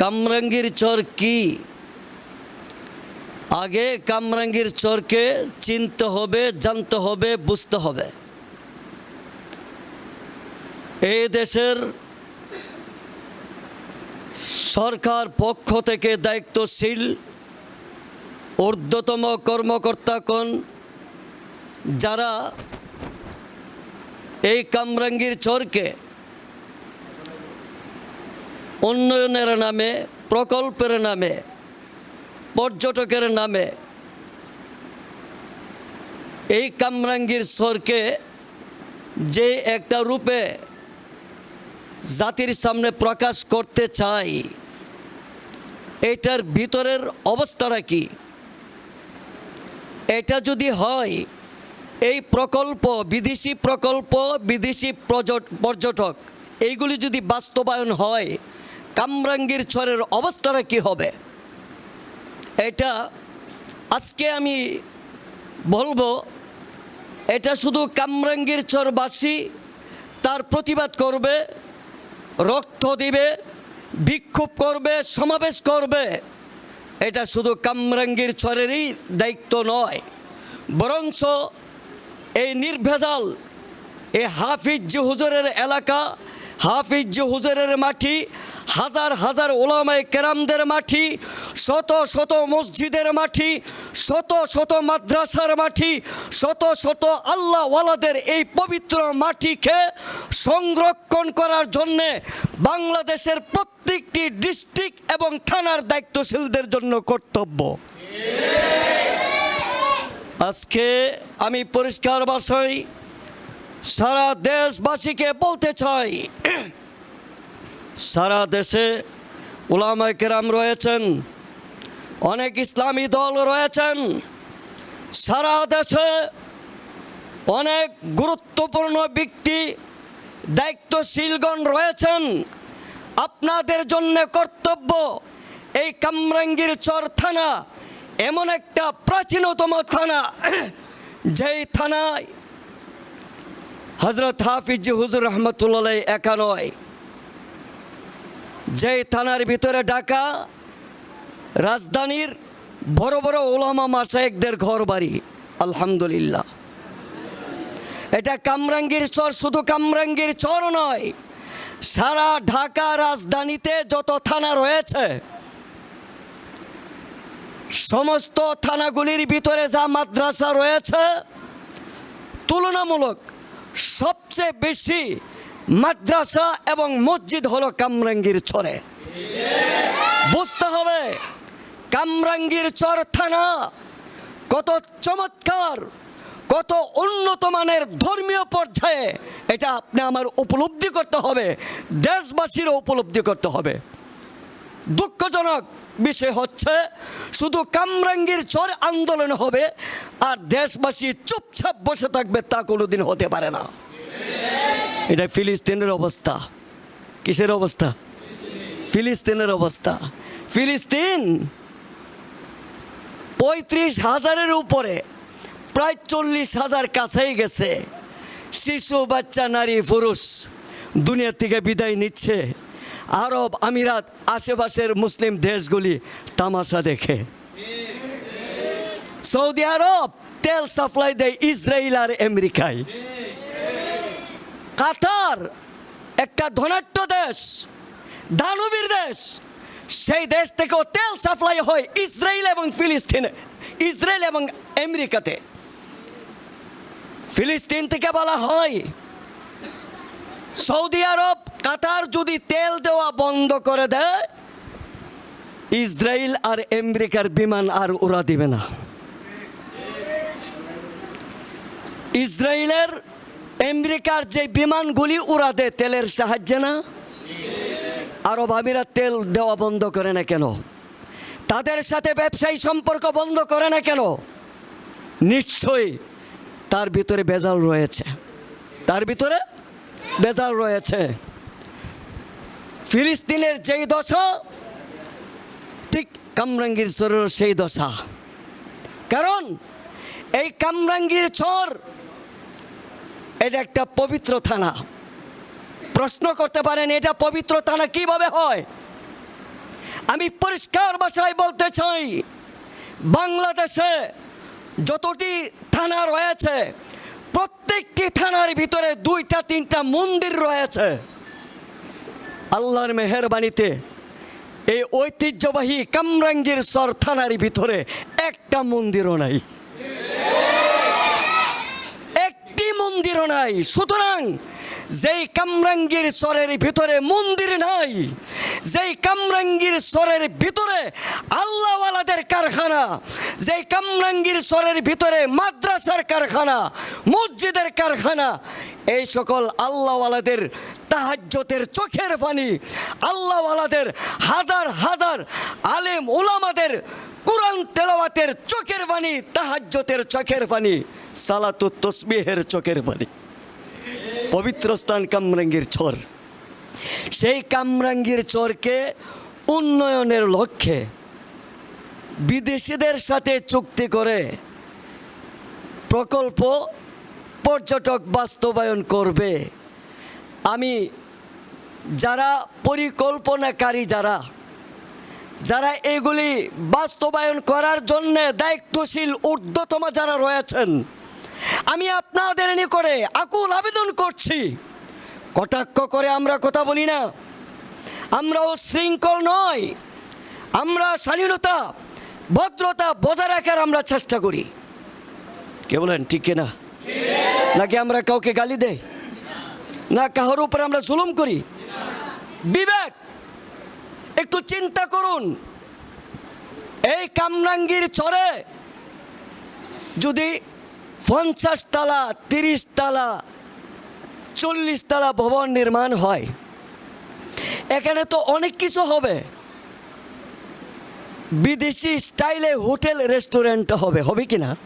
কামরাঙ্গীর চর কি? আগে কামরাঙ্গীর চরকে চিনতে হবে, জানতে হবে, বুঝতে হবে। এই দেশের সরকার পক্ষ থেকে দায়িত্বশীল ঊর্ধ্বতম কর্মকর্তাগণ যারা এই কামরাঙ্গীর চরকে উন্নয়নের নামে, প্রকল্পের নামে, পর্যটকের নামে, এই কামরাঙ্গীর চরকে যে একটা রূপে জাতির সামনে প্রকাশ করতে চাই, এটার ভিতরের অবস্থাটা কি? এটা যদি হয়, এই প্রকল্প, বিদেশি প্রকল্প, বিদেশি পর্যটক, এইগুলি যদি বাস্তবায়ন হয় কামরাঙ্গীর ছরের অবস্থাটা কি হবে? এটা আজকে আমি বলব, এটা শুধু কামরাঙ্গীর চরবাসী তার প্রতিবাদ করবে, রক্ত দিবে, বিক্ষোভ করবে, সমাবেশ করবে। এটা শুধু কামরাঙ্গীর ছরেরই দায়িত্ব নয়, বরঞ্চ এই নির্ভেজাল, এই হাফিজ হুজুরের এলাকা হাফিজ হুজুরের মাটি হাজার হাজার ওলামায় কেরামদের মাটি শত শত মসজিদের মাটি শত শত মাদ্রাসার মাটি শত শত আল্লাহওয়ালাদের এই পবিত্র মাটিকে সংরক্ষণ করার জন্যে বাংলাদেশের প্রত্যেকটি ডিস্ট্রিক্ট এবং থানার দায়িত্বশীলদের জন্য কর্তব্য। আজকে আমি পরিষ্কার ভাষায় সারা দেশবাসীকে বলতে চাই, সারা দেশে ওলামায় কেরাম রয়েছেন, অনেক ইসলামী দল রয়েছেন, সারা দেশে অনেক গুরুত্বপূর্ণ ব্যক্তি, দায়িত্বশীলগণ রয়েছেন, আপনাদের জন্য কর্তব্য এই কামরাঙ্গীর চর থানা এমন একটা প্রাচীনতম থানা, যেই থানায় হজরত হাফিজ হুজুর রহমতুল্লাহ একা নয় যেই থানার ভিতরে ডাকা রাজধানীর বড় বড় ওলামা মাসায়েকদের ঘর বাড়ি আলহামদুলিল্লাহ। এটা কামরাঙ্গীর চর, শুধু কামরাঙ্গীর চর নয়, সারা ঢাকা রাজধানীতে যত থানা রয়েছে, সমস্ত থানাগুলির ভিতরে যা মাদ্রাসা রয়েছে, তুলনামূলক সবচেয়ে বেশি মাদ্রাসা এবং মসজিদ হলো কামরাঙ্গীর চরে। বুঝতে হবে, কামরাঙ্গীর চর থানা কত চমৎকার, কত উন্নত মানের ধর্মীয় পর্যায়ে এটা আপনি আমার উপলব্ধি করতে হবে, দেশবাসীরও উপলব্ধি করতে হবে। দুঃখজনক বিষয় হচ্ছে, শুধু কামরাঙ্গীর চর আন্দোলন হবে আর দেশবাসী চুপচাপ বসে থাকবে তা কোনোদিন হতে পারে না। এটা ফিলিস্তিনের অবস্থা। কিসের অবস্থা? ফিলিস্তিনের অবস্থা। ফিলিস্তিন পঁয়ত্রিশ হাজারের উপরে, প্রায় চল্লিশ হাজার কাছেই গেছে। শিশু, বাচ্চা, নারী, পুরুষ দুনিয়া থেকে বিদায় নিচ্ছে। আরব আমিরাত আশেপাশের মুসলিম দেশগুলি তামাশা দেখে। সৌদি আরব তেল সাপ্লাই দেয় ইসরায়েল আর আমেরিকায়। কাতার একটা ধনাঢ্য দেশ, দানবীর দেশ। সেই দেশ থেকেও তেল সাপ্লাই হয় ইসরায়েল এবং ফিলিস্তিনে, ইসরায়েল এবং আমেরিকাতে। ফিলিস্তিন থেকে বলা হয় সৌদি আরব, কাতার যদি তেল দেওয়া বন্ধ করে দেয়, ইসরায়েল আর আমেরিকার বিমান আর ওরা দিবে না। ইসরায়েলের, আমেরিকার যে বিমানগুলি উড়া দেয় তেলের সাহায্যে না, আরব আমিরাত তেল দেওয়া বন্ধ করে না কেন? তাদের সাথে ব্যবসায়ী সম্পর্ক বন্ধ করে না কেন? নিশ্চয়ই তার ভিতরে বেজাল রয়েছে। তার ভিতরে বেজাল রয়েছে। ফিলিস্তিনের যেই দশা, ঠিক কামরাঙ্গীর চরের সেই দশা। কারণ এই কামরাঙ্গীর চর, এটা একটা পবিত্র থানা। প্রশ্ন করতে পারেন, এটা পবিত্র থানা কীভাবে হয়? আমি পরিষ্কার ভাষায় বলতে চাই, বাংলাদেশে যতটি থানা রয়েছে প্রত্যেকটি থানার ভিতরে দুইটা, তিনটা মন্দির রয়েছে। আল্লাহর মেহরবানিতে এই ঐতিহ্যবাহী কামরাঙ্গীর সর থানার ভিতরে একটা মন্দিরও নাই। একটি মন্দিরও নাই। সুতরাং যেই কামরাঙ্গীর স্বরের ভিতরে মন্দির নাই, যেই কামরাঙ্গীর স্বরের ভিতরে আল্লাহওয়ালাদের কারখানা, যেই কামরাঙ্গীর স্বরের ভিতরে মাদ্রাসার কারখানা, মসজিদের কারখানা, এই সকল আল্লাহওয়ালাদের তাহাজ্যতের চোখের পানি, আল্লাহওয়ালাদের হাজার হাজার আলেম ওলামাদের কোরআন তেলাওয়াতের চোখের পানি, তাহাজ্যতের চোখের পানি সালাতু তসবিহের চোখের পানি। পবিত্র স্থান কামরাঙ্গীর চর। সেই কামরাঙ্গীর চরকে উন্নয়নের লক্ষ্যে বিদেশিদের সাথে চুক্তি করে প্রকল্প পর্যটক বাস্তবায়ন করবে। আমি যারা পরিকল্পনাকারী যারা যারা এগুলি বাস্তবায়ন করার জন্যে দায়িত্বশীল ঊর্ধ্বতম যারা রয়েছেন আমি আপনাদের নিকটে আকুল আবেদন করছি। কটাক্ষ করে আমরা কথা বলি না। আমরাও শৃঙ্খল নয় আমরা স্বাধীনতা ভদ্রতা বজায় রাখার আমরা চেষ্টা করি। কে বলেন, ঠিক না? নাকি আমরা কাউকে গালি দেই? না কাহোর উপরে আমরা জুলুম করি? বিবেক, একটু চিন্তা করুন। এই কামরাঙ্গীর চরে যদি পঞ্চাশ তালা, তিরিশ তালা, চল্লিশ তালা ভবন নির্মাণ হয়। এখানে তো অনেক কিছু হবে। বিদেশি স্টাইলে হোটেল, রেস্টুরেন্ট হবে হবে কি না?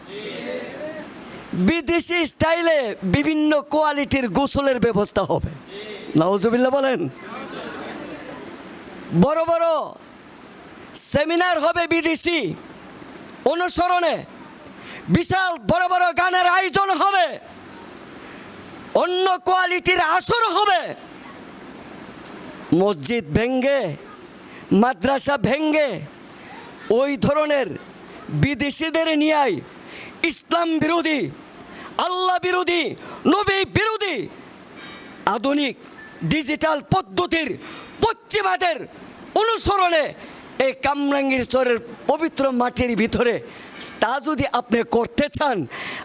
বিদেশি স্টাইলে বিভিন্ন কোয়ালিটির গোসলের ব্যবস্থা হবে। নওয়াজুবিল্লাহ বলেন। বড় বড় সেমিনার হবে বিদেশি। অনুসরণে বিশাল বড় বড় গানের আয়োজন হবে। অন্য কোয়ালিটির আসর হবে। মসজিদ ভেঙ্গে, মাদ্রাসা ভেঙ্গে, ওই ধরনের বিদেশিদের নিয়ে ইসলাম বিরোধী, আল্লাহ বিরোধী, নবী বিরোধী, আধুনিক ডিজিটাল পদ্ধতির পশ্চিমাদের অনুসরণে এই কামরাঙ্গীর চরের পবিত্র মাটির ভিতরে তা যদি আপনি করতে চান,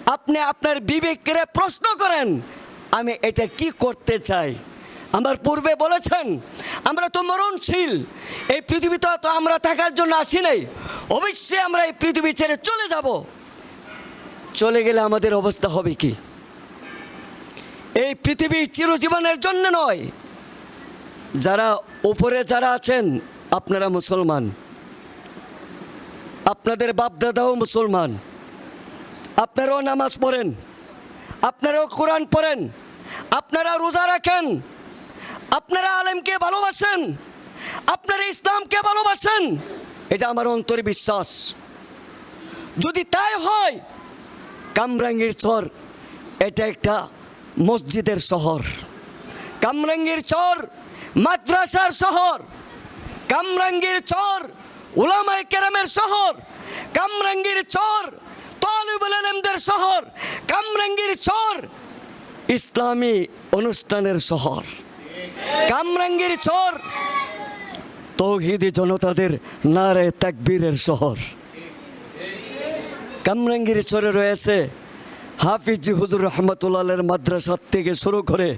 আপনি আপনার বিবেকের প্রশ্ন করেন, আমি এটা কি করতে চাই? আমার পূর্বে বলেছেন, আমরা তো মরণশীল, এই পৃথিবীতে তো আমরা থাকার জন্য আসি নাই। অবশ্যই আমরা এই পৃথিবী ছেড়ে চলে যাব। চলে গেলে আমাদের অবস্থা হবে কি? এই পৃথিবী চিরজীবনের জন্য নয়। যারা উপরে যারা আছেন, আপনারা মুসলমান। আপনাদের বাপদাদাও মুসলমান। আপনারাও নামাজ পড়েন। আপনারাও কোরআন পড়েন। আপনারা রোজা রাখেন। আপনারা আলেমকে ভালোবাসেন। আপনারা ইসলামকে ভালোবাসেন। এটা আমার অন্তরে বিশ্বাস। যদি তাই হয়, কামরাঙ্গীর চর, এটা একটা মসজিদের শহর। কামরাঙ্গীর চর, মাদ্রাসার শহর। কামরাঙ্গীর চর উলামাই কেরামের শহর, কামরাঙ্গীর চর, তালিবুল শহর, কামরাঙ্গীর চর ইসলামী অনুষ্ঠানের শহর। কামরাঙ্গীর চর তৌহিদি জনতাদের নারে তাকবীরের শহর। কামরাঙ্গীর চরে রয়েছে হাফিজি হুজুর রহমতুল্লাহের মাদ্রাসা থেকে শুরু করে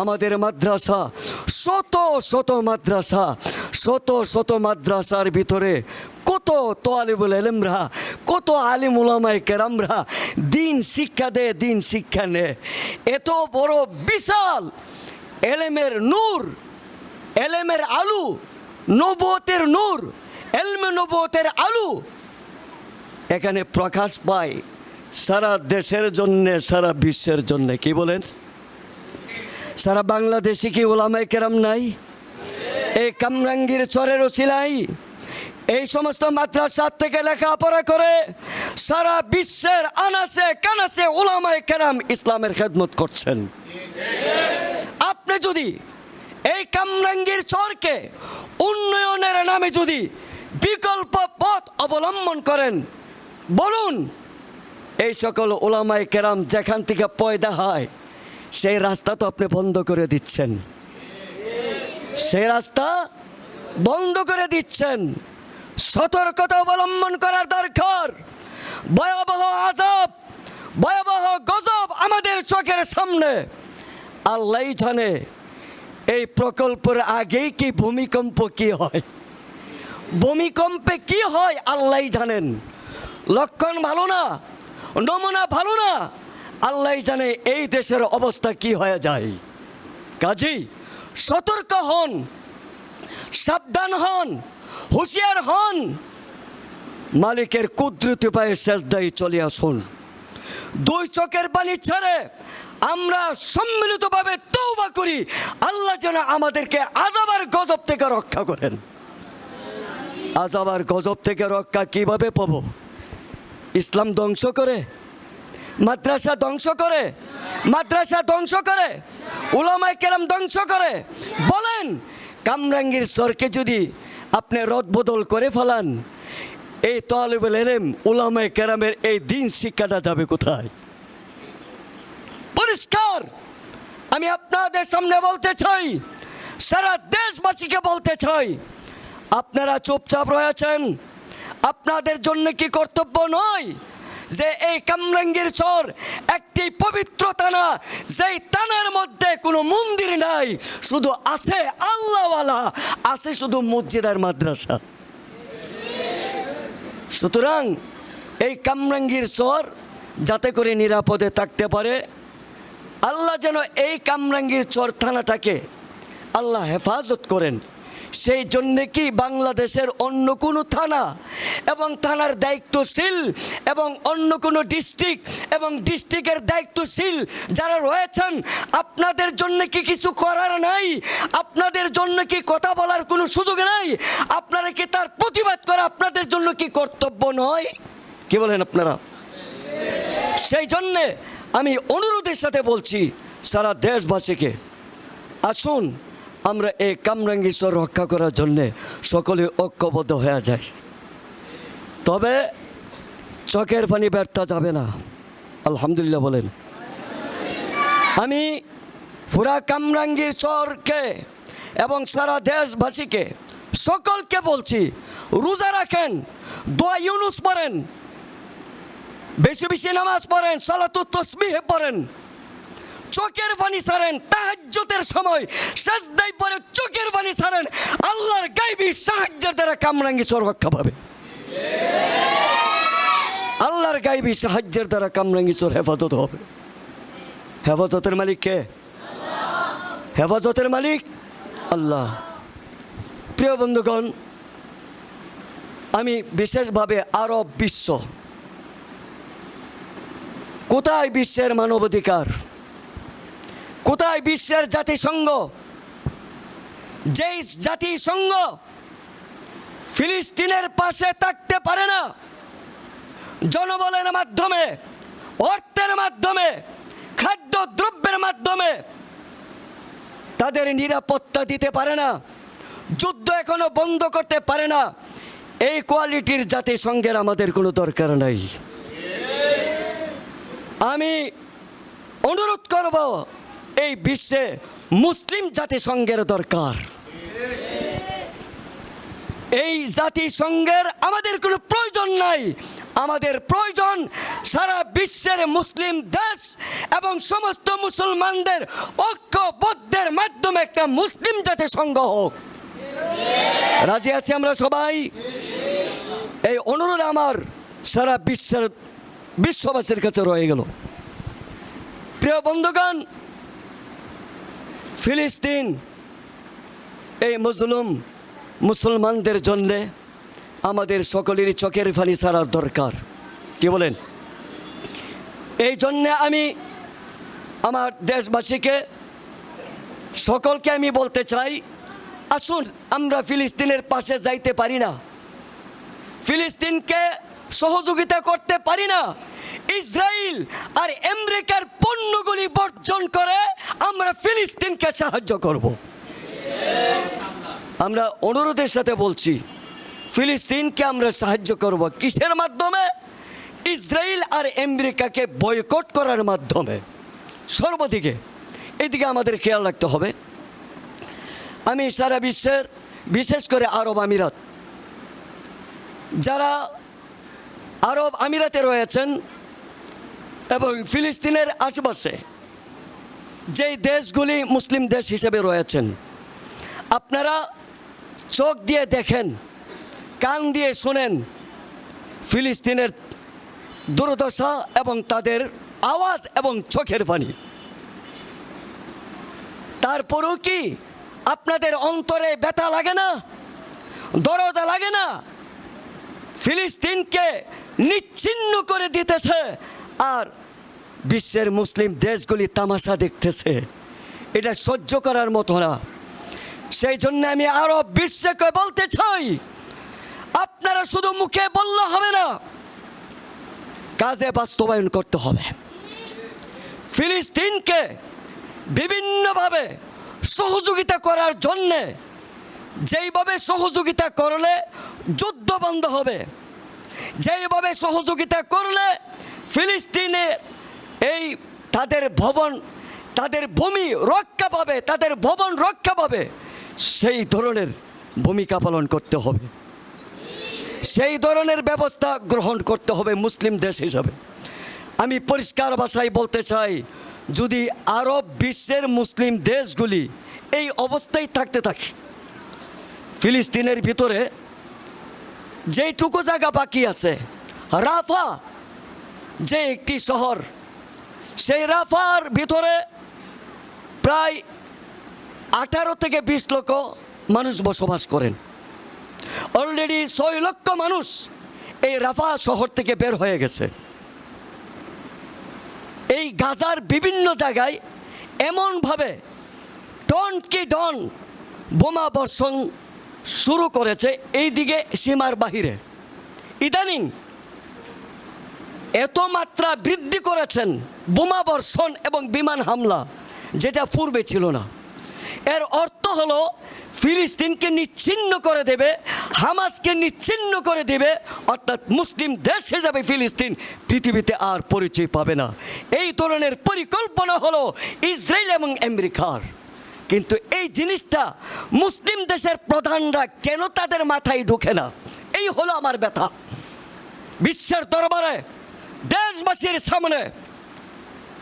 আমাদের মাদ্রাসা, শত শত মাদ্রাসা, শত শত মাদ্রাসার ভিতরে কত তোয়ালিবুল এলেমরা কত আলিম উলামায় কেরামরা দিন শিক্ষা দেয়, দিন শিক্ষা নেয়। এত বড় বিশাল এলেমের নূর, এলেমের আলু নবতের নূর এলমে নবতের আলু এখানে প্রকাশ পায়। সারা দেশের জন্যে, সারা বিশ্বের জন্যে, কি বলেন? সারা বাংলাদেশে কি ওলামাই কেরাম নাই? এই কামরাঙ্গীর চরের ওসিলাই, এই সমস্ত মাদ্রাসা থেকে লেখাপড়া করে সারা বিশ্বের আনাসে কানাসে ওলামাই কেরাম ইসলামের খেদমত করছেন। আপনি যদি এই কামরাঙ্গীর চরকে উন্নয়নের নামে যদি বিকল্প পথ অবলম্বন করেন, বলুন এই সকল ওলামায় কেরাম যেখান থেকে পয়দা হয়, সেই রাস্তা তো আপনি বন্ধ করে দিচ্ছেন। সেই রাস্তা বন্ধ করে দিচ্ছেন। সতর্কতা অবলম্বন করার দরকার। ভয়াবহ আজাব ভয়াবহ গজব আমাদের চোখের সামনে। আল্লাহ জানে এই প্রকল্পের আগেই কি ভূমিকম্প কি হয়। ভূমিকম্পে কি হয় আল্লাহ জানেন। লক্ষণ ভালো না? নমুনা ভালো না? আল্লাহ জানে এই দেশের অবস্থা কি হয়ে যায়। কাজী, সতর্ক হন, সাবধান হন, হুঁশিয়ার হন। মালিকের কুদরতি পায়ে শেষদায়ী চলে আসুন। দুই চোখের পানি ছেড়ে আমরা সম্মিলিতভাবে তৌবা করি। আল্লাহ যেন আমাদেরকে আজাবার গজব থেকে রক্ষা করেন। আজাবার গজব থেকে রক্ষা কীভাবে পাবো? ইসলাম ধ্বংস করে, মাদ্রাসা ধ্বংস করে, মাদ্রাসা ধ্বংস করে, উলামায় কেরাম ধ্বংস করে। বলেন, কামরাঙ্গীর সরকে যদি আপনি রদবদল করে ফেলান, এই তহলিবুল এলেম উলামায় কেরামের এই দিন শিক্ষাটা যাবে কোথায়? পরিষ্কার! আমি আপনাদের সামনে বলতে চাই, সারা দেশবাসীকে বলতে চাই, আপনারা চুপচাপ রয়েছেন আপনাদের জন্য কি কর্তব্য নয় যে এই কামরাঙ্গীর চর একটি পবিত্র তানা, যেই তানার মধ্যে কোনো মন্দির নাই, শুধু আছে আল্লাহওয়ালা, আছে শুধু মসজিদ আর মাদ্রাসা। সুতরাং এই কামরাঙ্গীর চর যাতে করে নিরাপদে থাকতে পারে, আল্লাহ যেন এই কামরাঙ্গীর চর থানাটাকে আল্লাহ হেফাজত করেন। সেই জন্যে কি বাংলাদেশের অন্য কোনো থানা এবং থানার দায়িত্বশীল এবং অন্য কোনো ডিস্ট্রিক্ট এবং ডিস্ট্রিক্টের দায়িত্বশীল যারা রয়েছেন, আপনাদের জন্য কি কিছু করার নাই? আপনাদের জন্য কি কথা বলার কোনো সুযোগ নাই? আপনারা কি তার প্রতিবাদ করা আপনাদের জন্য কি কর্তব্য নয়? কি বলেন আপনারা? সেই জন্যে আমি অনুরোধের সাথে বলছি সারা দেশবাসীকে, আসুন আমরা এই কামরাঙ্গীশ্বর রক্ষা করার জন্যে সকলে ঐক্যবদ্ধ হয়ে যায় তবে চোখের পানি ব্যর্থ যাবে না। আলহামদুলিল্লাহ বলেন। আমি ফুরা কামরাঙ্গীর চরকে এবং সারা দেশবাসীকে সকলকে বলছি, রোজা রাখেন, দোয়া ইউনুস পড়েন, বেশি বেশি নামাজ পড়েন সালাতু তসবিহে পড়েন। চোখের পানি ছাড়েন তাহাজ্জতের সময়। সাজদাই পরে চোখের পানি ছাড়েন, আল্লাহর গাইবি সাহায্যের দ্বারা কামরাঙ্গি রক্ষা পাবে। আল্লাহর গাইবি সাহায্যের দ্বারা কামরাঙ্গি চোর হেফাজত হবে। হেফাজতের মালিক কে? হেফাজতের মালিক আল্লাহ। প্রিয় বন্ধুগণ, আমি বিশেষভাবে আরব বিশ্ব। কোথায় বিশ্বের মানবাধিকার? কোথায় বিশ্বের জাতিসংঘ? যেই জাতিসংঘ ফিলিস্তিনের পাশে থাকতে পারে না, জনবলের মাধ্যমে, অর্থের মাধ্যমে খাদ্য দ্রব্যের মাধ্যমে তাদের নিরাপত্তা দিতে পারে না, যুদ্ধ এখনও বন্ধ করতে পারে না। এই কোয়ালিটির জাতিসংঘের আমাদের কোনো দরকার নাই। আমি অনুরোধ করব এই বিশ্বে মুসলিম জাতিসংঘের দরকার। এই জাতিসংঘের আমাদের কোনো প্রয়োজন নাই। আমাদের প্রয়োজন সারা বিশ্বের মুসলিম দেশ এবং সমস্ত মুসলমানদের ঐক্যবদ্ধের মাধ্যমে একটা মুসলিম জাতিসংঘ হোক। রাজি আছি আমরা সবাই? এই অনুরোধ আমার সারা বিশ্বের বিশ্ববাসীর কাছে রয়ে গেল। প্রিয় বন্ধুগণ ফিলিস্তিন, এই মজলুম মুসলমানদের জন্যে আমাদের সকলেরই চোখের ফানি ছাড়ার দরকার। কি বলেন? এই জন্যে আমি আমার দেশবাসীকে, সকলকে আমি বলতে চাই, আসুন আমরা ফিলিস্তিনের পাশে যাইতে পারি না। ফিলিস্তিনকে সহযোগিতা করতে পারি না। ইসরায়েল আর আমেরিকার পণ্যগুলি বর্জন করে আমরা ফিলিস্তিনকে সাহায্য করব। আমরা অনুরোধের সাথে বলছি, ফিলিস্তিনকে আমরা সাহায্য করব কিসের মাধ্যমে? ইসরায়েল আর আমেরিকাকে বয়কট করার মাধ্যমে। সর্বদিকে, এদিকে আমাদের খেয়াল রাখতে হবে। আমি সারা বিশ্বের, বিশেষ করে আরব আমিরাত, যারা আরব আমিরাতে রয়েছেন এবং ফিলিস্তিনের আশেপাশে যেই দেশগুলি মুসলিম দেশ হিসেবে রয়েছেন, আপনারা চোখ দিয়ে দেখেন, কান দিয়ে শোনেন ফিলিস্তিনের দুর্দশা এবং তাদের আওয়াজ এবং চোখের পানি। তারপরেও কি আপনাদের অন্তরে ব্যথা লাগে না? দরদ লাগে না? ফিলিস্তিনকে নিচ্ছিন্ন করে দিতেছে আর বিশ্বের মুসলিম দেশগুলি তামাশা দেখতেছে। এটা সহ্য করার মতো না। সেই জন্য আমি আরও বিশ্বকে বলতে চাই, আপনারা শুধু মুখে বললে হবে না, কাজে বাস্তবায়ন করতে হবে। ফিলিস্তিনকে বিভিন্নভাবে সহযোগিতা করার জন্যে, যেইভাবে সহযোগিতা করলে যুদ্ধ বন্ধ হবে, যেইভাবে সহযোগিতা করলে ফিলিস্তিনে এই তাদের ভবন, তাদের ভূমি রক্ষা পাবে, তাদের ভবন রক্ষা পাবে, সেই ধরনের ভূমিকা পালন করতে হবে। সেই ধরনের ব্যবস্থা গ্রহণ করতে হবে মুসলিম দেশ হিসাবে। আমি পরিষ্কার ভাষায় বলতে চাই, যদি আরব বিশ্বের মুসলিম দেশগুলি এই অবস্থায় থাকতে থাকে, ফিলিস্তিনের ভিতরে যেইটুকু জায়গা বাকি আছে, রাফা যে একটি শহর, সেই রাফার ভিতরে প্রায় আঠারো থেকে বিশ লক্ষ মানুষ বসবাস করেন। অলরেডি ছয় লক্ষ মানুষ এই রাফা শহর থেকে বের হয়ে গেছে। এই গাজার বিভিন্ন জায়গায় এমনভাবে ডন কি ডন বোমা বর্ষণ শুরু করেছে এই দিকে সীমার বাহিরে। ইদানিং এত মাত্রা বৃদ্ধি করেছেন বোমা বর্ষণ এবং বিমান হামলা, যেটা পূর্বে ছিল না। এর অর্থ হলো, ফিলিস্তিনকে নিচ্ছিন্ন করে দেবে, হামাসকে নিচ্ছিন্ন করে দেবে, অর্থাৎ মুসলিম দেশ হিসাবে ফিলিস্তিন পৃথিবীতে আর পরিচয় পাবে না। এই ধরনের পরিকল্পনা হলো ইসরায়েল এবং আমেরিকার। কিন্তু এই জিনিসটা মুসলিম দেশের প্রধানরা কেন তাদের মাথায় ঢুকে না? এই হলো আমার ব্যথা। বিশ্বের দরবারে দেশবাসীর সামনে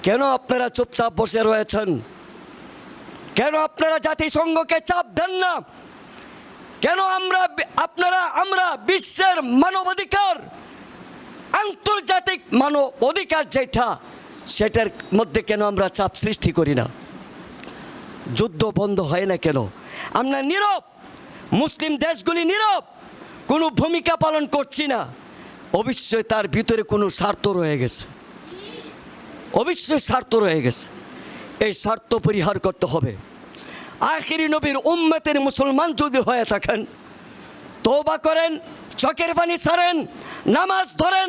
কেন আপনারা চুপচাপ বসে রয়েছেন? কেন আপনারা জাতিসংঘকে চাপ দেন না? কেন আমরা আপনারা, আমরা বিশ্বের মানবাধিকার, আন্তর্জাতিক মানব অধিকার যেটা, সেটার মধ্যে কেন আমরা চাপ সৃষ্টি করি না? যুদ্ধ বন্ধ হয় না কেন? আমরা নীরব, মুসলিম দেশগুলি নীরব, কোনো ভূমিকা পালন করছি না। অবশ্যই তার ভিতরে কোনো স্বার্থ রয়ে গেছে। অবশ্যই স্বার্থ রয়ে গেছে। এই স্বার্থ পরিহার করতে হবে। আখিরি নবীর উম্মতের মুসলমান যদি হয়ে থাকেন তৌবা করেন চকের পানি ছাড়েন, নামাজ ধরেন,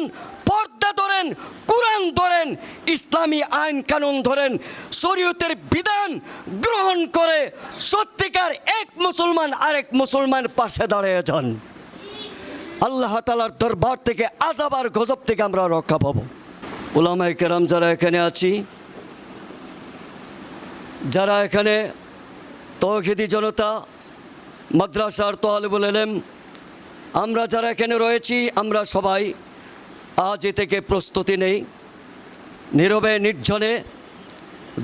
পর্দা ধরেন, কোরআন ধরেন, ইসলামী আইন কানুন ধরেন, শরীয়তের বিধান গ্রহণ করে সত্যিকার এক মুসলমান আরেক মুসলমান পাশে দাঁড়িয়ে যান। আল্লাহ তালার দরবার থেকে আজাবার গজব থেকে আমরা রক্ষা পাবো। ওলামাই কেরাম যারা এখানে আছি, যারা এখানে তৌহিদি জনতা, মাদ্রাসার তোয়ালিবুল এলেম আমরা যারা এখানে রয়েছি, আমরা সবাই আজ থেকে প্রস্তুতি নেই। নীরবে নির্জনে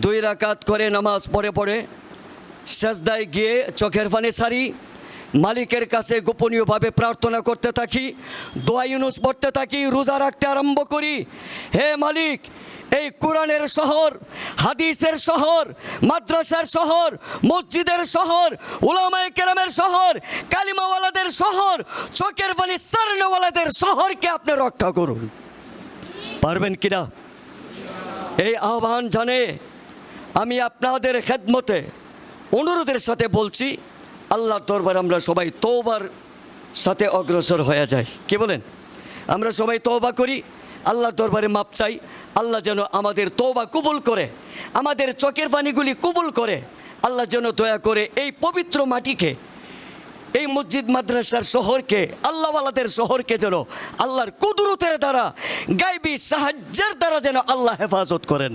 দুই রাকাত করে নামাজ পড়ে পড়ে, সেজদায় গিয়ে চোখের পানি সারি মালিকের কাছে গোপনীয়ভাবে প্রার্থনা করতে থাকি, দোয়া ইউনুস পড়তে থাকি, রোজা রাখতে আরম্ভ করি। হে মালিক, এই কোরআনের শহর, হাদিসের শহর, মাদ্রাসার শহর, মসজিদের শহর, উলামায়ে কেরামের শহর, কালিমাওয়ালাদের শহর, চোখের পানি সারনেওয়ালাদের শহরকে আপনি রক্ষা করুন। পারবেন কিনা এই আহ্বান জানে আমি আপনাদের খেদমতে অনুরোধের সাথে বলছি আল্লাহর দরবার আমরা সবাই তৌবার সাথে অগ্রসর হয়ে যাই। কে বলেন? আমরা সবাই তৌবা করি, আল্লাহর দরবারে মাপ চাই, আল্লাহ যেন আমাদের তৌবা কবুল করে, আমাদের চোখের পানিগুলি কবুল করে, আল্লাহ যেন দয়া করে এই পবিত্র মাটিকে, এই মসজিদ মাদ্রাসার শহরকে, আল্লাহওয়ালাদের শহরকে যেন আল্লাহর কুদরতের দ্বারা, গাইবী সাহায্যের দ্বারা যেন আল্লাহ হেফাজত করেন।